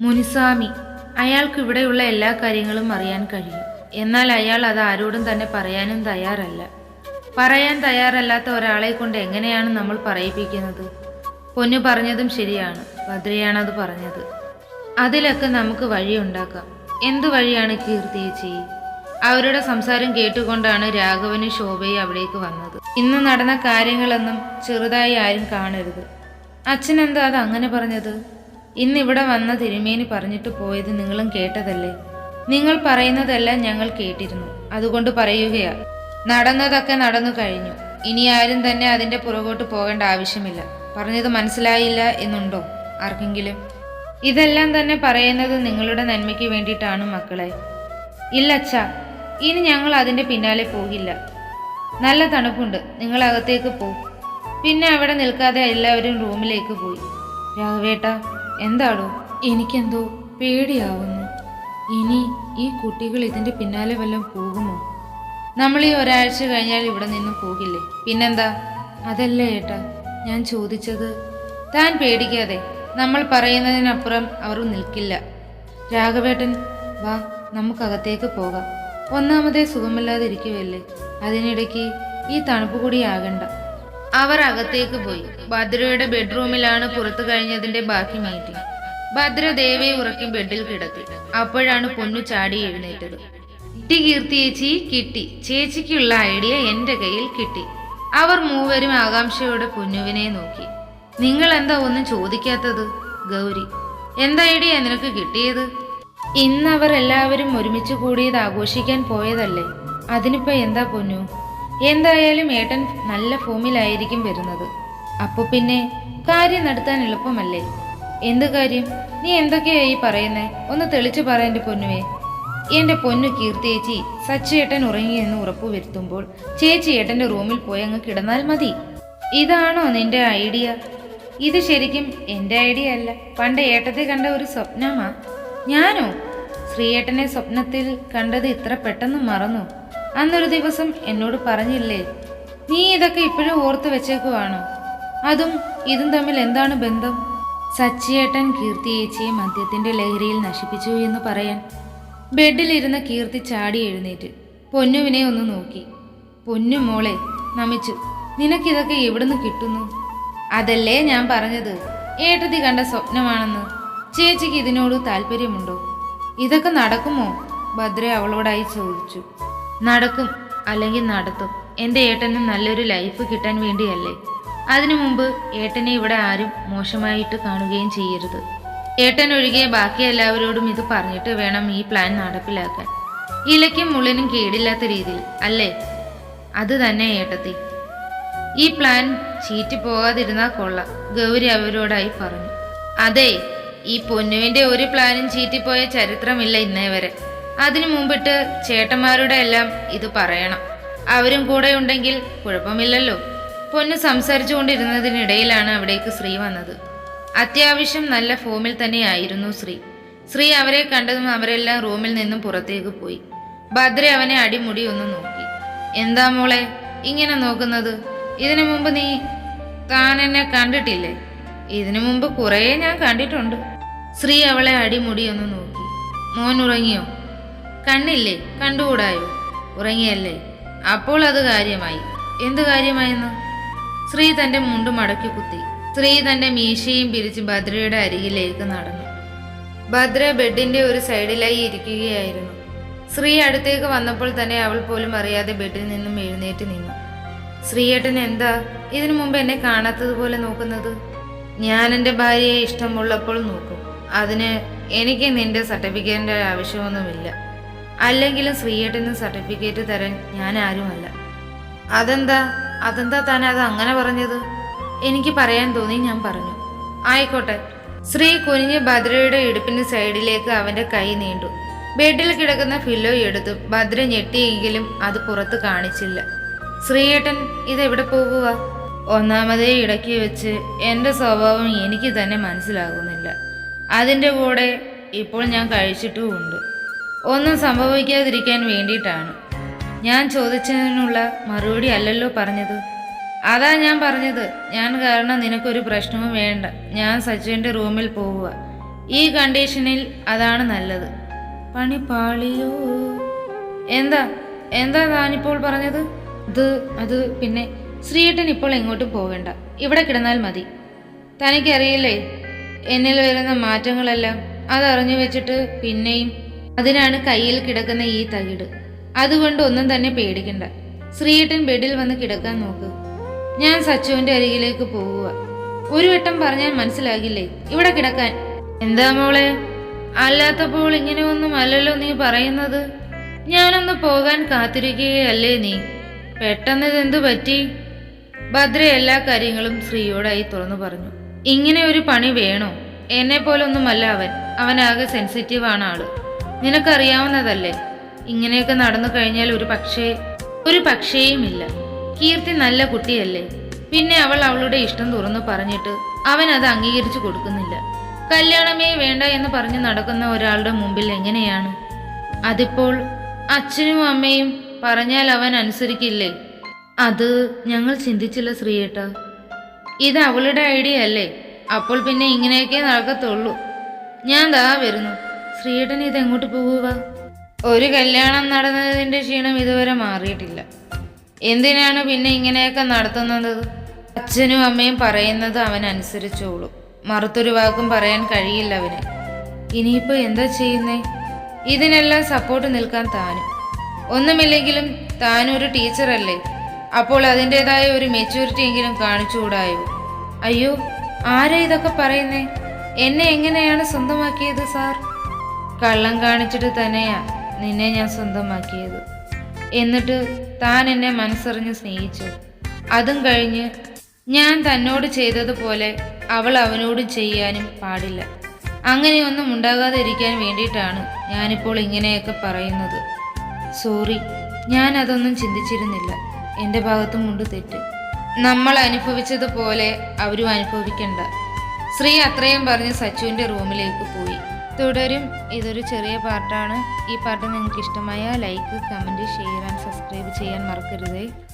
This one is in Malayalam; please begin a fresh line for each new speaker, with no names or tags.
മുനിസ്വാമി അയാൾക്ക് ഇവിടെയുള്ള എല്ലാ കാര്യങ്ങളും അറിയാൻ കഴിയും. എന്നാൽ അയാൾ അത് ആരോടും തന്നെ പറയാനും തയ്യാറല്ല. പറയാൻ തയ്യാറല്ലാത്ത ഒരാളെ കൊണ്ട് എങ്ങനെയാണ് നമ്മൾ പറയിപ്പിക്കുന്നത്? പൊന്നു പറഞ്ഞതും ശരിയാണ്. ഭദ്രയാണത് പറഞ്ഞത്. അതിലൊക്കെ നമുക്ക് വഴിയുണ്ടാക്കാം എന്തു വഴിയാണ് കീർത്തിയേച്ചി? അവരുടെ സംസാരം കേട്ടുകൊണ്ടാണ് രാഘവന് ശോഭയെ അവിടേക്ക് വന്നത്. ഇന്ന് നടന്ന കാര്യങ്ങളൊന്നും ചെറുതായി ആരും കാണരുത്. അച്ഛനെന്താ അത് അങ്ങനെ പറഞ്ഞത്? ഇന്ന് ഇവിടെ വന്ന തിരുമേനി പറഞ്ഞിട്ട് പോയത് നിങ്ങളും കേട്ടതല്ലേ? നിങ്ങൾ പറയുന്നതെല്ലാം ഞങ്ങൾ കേട്ടിരുന്നു. അതുകൊണ്ട് പറയുകയാ നടന്നതൊക്കെ നടന്നു കഴിഞ്ഞു. ഇനി ആരും തന്നെ അതിന്റെ പുറകോട്ട് പോകേണ്ട ആവശ്യമില്ല. പറഞ്ഞത് മനസ്സിലായില്ല എന്നുണ്ടോ ആർക്കെങ്കിലും? ഇതെല്ലാം തന്നെ പറയുന്നത് നിങ്ങളുടെ നന്മയ്ക്ക് വേണ്ടിയിട്ടാണ് മക്കളെ. ഇല്ല അച്ഛാ ഇനി ഞങ്ങൾ അതിന്റെ പിന്നാലെ പോകില്ല. നല്ല തണുപ്പുണ്ട് നിങ്ങൾ അകത്തേക്ക് പോ. പിന്നെ അവിടെ നിൽക്കാതെ എല്ലാവരും റൂമിലേക്ക് പോയി. രാഘവേട്ട എന്താടോ? എനിക്കെന്തോ പേടിയാവുന്നു. ഇനി ഈ കുട്ടികൾ ഇതിന്റെ പിന്നാലെ വല്ലതും പോകുമോ? നമ്മൾ ഈ ഒരാഴ്ച കഴിഞ്ഞാൽ ഇവിടെ നിന്നും പോകില്ലേ? പിന്നെന്താ? അതല്ല ഏട്ടാ ഞാൻ ചോദിച്ചത്. താൻ പേടിക്കാതെ. നമ്മൾ പറയുന്നതിനപ്പുറം അവർ നിൽക്കില്ല. രാഘവേട്ടൻ വാ നമുക്കകത്തേക്ക് പോകാം. ഒന്നാമതേ സുഖമില്ലാതിരിക്കുവല്ലേ അതിനിടയ്ക്ക് ഈ തണുപ്പ് കൂടി ആകണ്ട. അവർ അകത്തേക്ക് പോയി. ഭദ്രയുടെ ബെഡ്റൂമിലാണ് പുറത്തു കഴിഞ്ഞതിന്റെ ബാക്കി മീറ്റിംഗ്. ഭദ്ര ദേവയെ ഉറക്കി ബെഡിൽ കിടത്തി. അപ്പോഴാണ് പൊന്നു ചാടി എഴുന്നേറ്റത്. കിട്ടി കീർത്തി ചേച്ചി കിട്ടി. ചേച്ചിക്കുള്ള ഐഡിയ എന്റെ കയ്യിൽ കിട്ടി. അവർ മൂവരും ആകാംക്ഷയോടെ പൊന്നുവിനെ നോക്കി. നിങ്ങൾ എന്താ ഒന്നും ചോദിക്കാത്തത് ഗൗരി? എന്താ ഐഡിയ നിനക്ക് കിട്ടിയത്? ഇന്ന് അവർ എല്ലാവരും ഒരുമിച്ച് കൂടിയത് ആഘോഷിക്കാൻ പോയതല്ലേ? അതിനിപ്പോ എന്താ പൊന്നു? എന്തായാലും ഏട്ടൻ നല്ല ഫോമിലായിരിക്കും വരുന്നത്. അപ്പൊ പിന്നെ കാര്യം നടത്താൻ എളുപ്പമല്ലേ? എന്ത് കാര്യം? നീ എന്തൊക്കെയായി പറയുന്നേ? ഒന്ന് തെളിച്ചു പറയന്റെ പൊന്നുവേ. എന്റെ പൊന്നു കീർത്തിയേച്ചി സച്ചേട്ടൻ ഉറങ്ങിയെന്ന് ഉറപ്പുവരുത്തുമ്പോൾ ചേച്ചി ഏട്ടന്റെ റൂമിൽ പോയി അങ്ങ് കിടന്നാൽ മതി. ഇതാണോ നിന്റെ ഐഡിയ? ഇത് ശരിക്കും എന്റെ ഐഡിയ അല്ല. പണ്ട് ഏട്ടത്തെ കണ്ട ഒരു സ്വപ്നമാ. ഞാനോ? ശ്രീയേട്ടനെ സ്വപ്നത്തിൽ കണ്ടത് ഇത്ര പെട്ടെന്ന് മറന്നു? അന്നൊരു ദിവസം എന്നോട് പറഞ്ഞില്ലേ നീ ഇതൊക്കെ ഇപ്പോഴും ഓർത്ത് വെച്ചേക്കുവാണോ? അതും ഇതും തമ്മിൽ എന്താണ് ബന്ധം? സച്ചിയേട്ടൻ കീർത്തി ഏച്ചിയെ മദ്യത്തിന്റെ ലഹരിയിൽ നശിപ്പിച്ചു എന്ന് പറയാൻ ബെഡിലിരുന്ന കീർത്തി ചാടി എഴുന്നേറ്റ്. പൊന്നുവിനെ ഒന്ന് നോക്കി. പൊന്നു മോളെ നമിച്ചു. നിനക്കിതൊക്കെ എവിടുന്ന് കിട്ടുന്നു? അതല്ലേ ഞാൻ പറഞ്ഞത്. ഏട്ടതി കണ്ട സ്വപ്നമാണെന്ന്. ചേച്ചിക്ക് ഇതിനോട് താല്പര്യമുണ്ടോ ഇതൊക്കെ നടക്കുമോ? ഭദ്ര അവളോടായി ചോദിച്ചു. നടക്കും അല്ലെങ്കിൽ നടത്തും. എന്റെ ഏട്ടന് നല്ലൊരു ലൈഫ് കിട്ടാൻ വേണ്ടിയല്ലേ? അതിനു മുമ്പ് ഏട്ടനെ ഇവിടെ ആരും മോശമായിട്ട് കാണുകയും ചെയ്യരുത്. ഏട്ടൻ ഒഴികെ ബാക്കി എല്ലാവരോടും ഇത് പറഞ്ഞിട്ട് വേണം ഈ പ്ലാൻ നടപ്പിലാക്കാൻ. ഇലയ്ക്കും മുള്ളിനും കേടില്ലാത്ത രീതിയിൽ അല്ലേ? അത് തന്നെ ഏട്ടത്തി. ഈ പ്ലാൻ ചീറ്റി പോകാതിരുന്നാൽ കൊള്ളാം ഗൗരി അവരോടായി പറഞ്ഞു. അതെ ഈ പൊന്നുവിന്റെ ഒരു പ്ലാനും ചീറ്റിപ്പോയ ചരിത്രമില്ല ഇന്നേ വരെ. അതിനു മുമ്പിട്ട് ചേട്ടന്മാരുടെ എല്ലാം ഇത് പറയണം. അവരും കൂടെ ഉണ്ടെങ്കിൽ കുഴപ്പമില്ലല്ലോ. പൊന്ന് സംസാരിച്ചുകൊണ്ടിരുന്നതിനിടയിലാണ് അവിടേക്ക് ശ്രീ വന്നത്. അത്യാവശ്യം നല്ല ഫോമിൽ തന്നെയായിരുന്നു ശ്രീ. ശ്രീ അവരെ കണ്ടതും അവരെല്ലാം റൂമിൽ നിന്നും പുറത്തേക്ക് പോയി. ഭദ്ര അവനെ അടിമുടി ഒന്ന് നോക്കി. എന്താ മോളെ ഇങ്ങനെ നോക്കുന്നത്? ഇതിനു മുമ്പ് നീ താൻ എന്നെ കണ്ടിട്ടില്ലേ? ഇതിനു മുമ്പ് കുറേ ഞാൻ കണ്ടിട്ടുണ്ട്. ശ്രീ അവളെ അടിമുടി ഒന്ന് നോക്കി. മോൻ ഉറങ്ങിയോ? കണ്ണില്ലേ? കണ്ടുകൂടായോ? ഉറങ്ങിയല്ലേ? അപ്പോൾ അത് കാര്യമായി. എന്ത് കാര്യമായെന്ന്? ശ്രീ തന്റെ മുണ്ട് മടക്കി കുത്തി. ശ്രീ തന്റെ മീശയും പിരിച്ച് ഭദ്രയുടെ അരികിലേക്ക് നടന്നു. ഭദ്ര ബെഡിന്റെ ഒരു സൈഡിലായി ഇരിക്കുകയായിരുന്നു. ശ്രീ അടുത്തേക്ക് വന്നപ്പോൾ തന്നെ അവൾ പോലും അറിയാതെ ബെഡിൽ നിന്നും എഴുന്നേറ്റ് നിന്നു. ശ്രീയേട്ടൻ എന്താ? ഇതിനു മുമ്പ് എന്നെ കാണാത്തതുപോലെ നോക്കുന്നത്? ഞാൻ എന്റെ ഭാര്യയെ ഇഷ്ടമുള്ളപ്പോൾ നോക്കും. അതിന് എനിക്ക് നിന്റെ സർട്ടിഫിക്കറ്റിന്റെ ആവശ്യമൊന്നുമില്ല. അല്ലെങ്കിലും ശ്രീയേട്ടന് സർട്ടിഫിക്കറ്റ് തരാൻ ഞാൻ ആരുമല്ല. അതെന്താ? അതെന്താ താൻ അത് അങ്ങനെ പറഞ്ഞത്? എനിക്ക് പറയാൻ തോന്നി ഞാൻ പറഞ്ഞു. ആയിക്കോട്ടെ. ശ്രീ കുനിഞ്ഞ് ഭദ്രയുടെ ഇടുപ്പിന് സൈഡിലേക്ക് അവന്റെ കൈ നീണ്ടു. ബെഡിൽ കിടക്കുന്ന ഫില്ലോ എടുത്തു. ഭദ്ര ഞെട്ടിയെങ്കിലും അത് പുറത്ത് കാണിച്ചില്ല. ശ്രീയേട്ടൻ ഇതെവിടെ പോകുക? ഒന്നാമതേ ഇടയ്ക്ക് വെച്ച് എന്റെ സ്വഭാവം എനിക്ക് തന്നെ മനസ്സിലാകുന്നില്ല. അതിന്റെ കൂടെ ഇപ്പോൾ ഞാൻ കഴിച്ചിട്ടുമുണ്ട്. ഒന്നും സംഭവിക്കാതിരിക്കാൻ വേണ്ടിയിട്ടാണ്. ഞാൻ ചോദിച്ചതിനുള്ള മറുപടി അല്ലല്ലോ പറഞ്ഞത്. അതാ ഞാൻ പറഞ്ഞത്. ഞാൻ കാരണം നിനക്കൊരു പ്രശ്നവും വേണ്ട. ഞാൻ സച്ചുവിന്റെ റൂമിൽ പോവുക. ഈ കണ്ടീഷനിൽ അതാണ് നല്ലത്. പണി പാളിയോ? എന്താ? എന്താ താനിപ്പോൾ പറഞ്ഞത്? അത് അത് പിന്നെ ശ്രീയേട്ടൻ ഇപ്പോൾ എങ്ങോട്ടും പോകണ്ട. ഇവിടെ കിടന്നാൽ മതി. തനിക്കറിയില്ലേ? എന്നിൽ വരുന്ന മാറ്റങ്ങളെല്ലാം അതറിഞ്ഞു വെച്ചിട്ട് പിന്നെയും അതിനാണ് കയ്യിൽ കിടക്കുന്ന ഈ തകിട്. അതുകൊണ്ട് ഒന്നും തന്നെ പേടിക്കണ്ട. ശ്രീയേട്ടൻ ബെഡിൽ വന്ന് കിടക്കാൻ നോക്ക്. ഞാൻ സച്ചുവിന്റെ അരികിലേക്ക് പോവുക. ഒരു വട്ടം പറഞ്ഞാൽ മനസ്സിലാകില്ലേ? ഇവിടെ കിടക്കാൻ. എന്താ മോളെ? അല്ലാത്തപ്പോൾ ഇങ്ങനെ ഒന്നും അല്ലല്ലോ നീ പറയുന്നത്. ഞാനൊന്ന് പോകാൻ കാത്തിരിക്കുകയല്ലേ നീ? പെട്ടെന്ന് ഇതെന്തു പറ്റി? ഭദ്ര എല്ലാ കാര്യങ്ങളും ശ്രീയോടായി തുറന്നു പറഞ്ഞു. ഇങ്ങനെ ഒരു പണി വേണോ? എന്നെ പോലൊന്നുമല്ല അവൻ. അവനാകെ സെൻസിറ്റീവ് ആണ് ആൾ. നിനക്കറിയാവുന്നതല്ലേ? ഇങ്ങനെയൊക്കെ നടന്നു കഴിഞ്ഞാൽ ഒരു പക്ഷേ ഒരു പക്ഷേയുമില്ല. കീർത്തി നല്ല കുട്ടിയല്ലേ. പിന്നെ അവൾ അവളുടെ ഇഷ്ടം തുറന്നു പറഞ്ഞിട്ട് അവൻ അത് അംഗീകരിച്ചു കൊടുക്കുന്നില്ല. കല്യാണമേ വേണ്ട എന്ന് പറഞ്ഞു നടക്കുന്ന ഒരാളുടെ മുമ്പിൽ എങ്ങനെയാണ്? അതിപ്പോൾ അച്ഛനും അമ്മയും പറഞ്ഞാൽ അവൻ അനുസരിക്കില്ലേ? അത് ഞങ്ങൾ ചിന്തിച്ചില്ല ശ്രീയേട്ട. ഇത് അവളുടെ ഐഡിയ അല്ലേ? അപ്പോൾ പിന്നെ ഇങ്ങനെയൊക്കെ നടക്കത്തുള്ളൂ. ഞാൻ ദാ വരുന്നു. ശ്രീയേട്ടൻ ഇത് എങ്ങോട്ട് പോകുക ഒരു കല്യാണം നടന്നതിന്റെ ക്ഷീണം ഇതുവരെ മാറിയിട്ടില്ല. എന്തിനാണ് പിന്നെ ഇങ്ങനെയൊക്കെ നടത്തുന്നത്? അച്ഛനും അമ്മയും പറയുന്നത് അവൻ അനുസരിച്ചോളൂ. മറുത്തൊരു വാക്കും പറയാൻ കഴിയില്ല അവന്. ഇനിയിപ്പോൾ എന്താ ചെയ്യുന്നേ? ഇതിനെല്ലാം സപ്പോർട്ട് നിൽക്കാൻ താനും. ഒന്നുമില്ലെങ്കിലും താനൊരു ടീച്ചറല്ലേ അപ്പോൾ അതിന്റെതായ ഒരു മെച്യൂരിറ്റി എങ്കിലും കാണിച്ചുകൂടായോ? അയ്യോ ആരാ ഇതൊക്കെ പറയുന്നേ? എന്നെ എങ്ങനെയാണ് സ്വന്തമാക്കിയത് സാർ? കള്ളം കാണിച്ചിട്ട് തന്നെയാ നിന്നെ ഞാൻ സ്വന്തമാക്കിയത്. എന്നിട്ട് താൻ എന്നെ മനസ്സറിഞ്ഞ് സ്നേഹിച്ചു. അതും കഴിഞ്ഞ് ഞാൻ തന്നോട് ചെയ്തതുപോലെ അവൾ അവനോട് ചെയ്യാനും പാടില്ല. അങ്ങനെയൊന്നും ഉണ്ടാകാതിരിക്കാൻ വേണ്ടിയിട്ടാണ് ഞാനിപ്പോൾ ഇങ്ങനെയൊക്കെ പറയുന്നത്. സോറി ഞാൻ അതൊന്നും ചിന്തിച്ചിരുന്നില്ല. എന്റെ ഭാഗത്തും ഉണ്ട് തെറ്റ്. നമ്മൾ അനുഭവിച്ചതുപോലെ അവരും അനുഭവിക്കണ്ട. ശ്രീ അത്രയും പറഞ്ഞ് സച്ചുവിന്റെ റൂമിലേക്ക് പോയി. തുടരും. ഇതൊരു ചെറിയ പാർട്ടാണ് ഈ പാർട്ട് നിങ്ങൾക്ക് ഇഷ്ടമായ like comment share and subscribe ചെയ്യാൻ മറക്കരുതേ.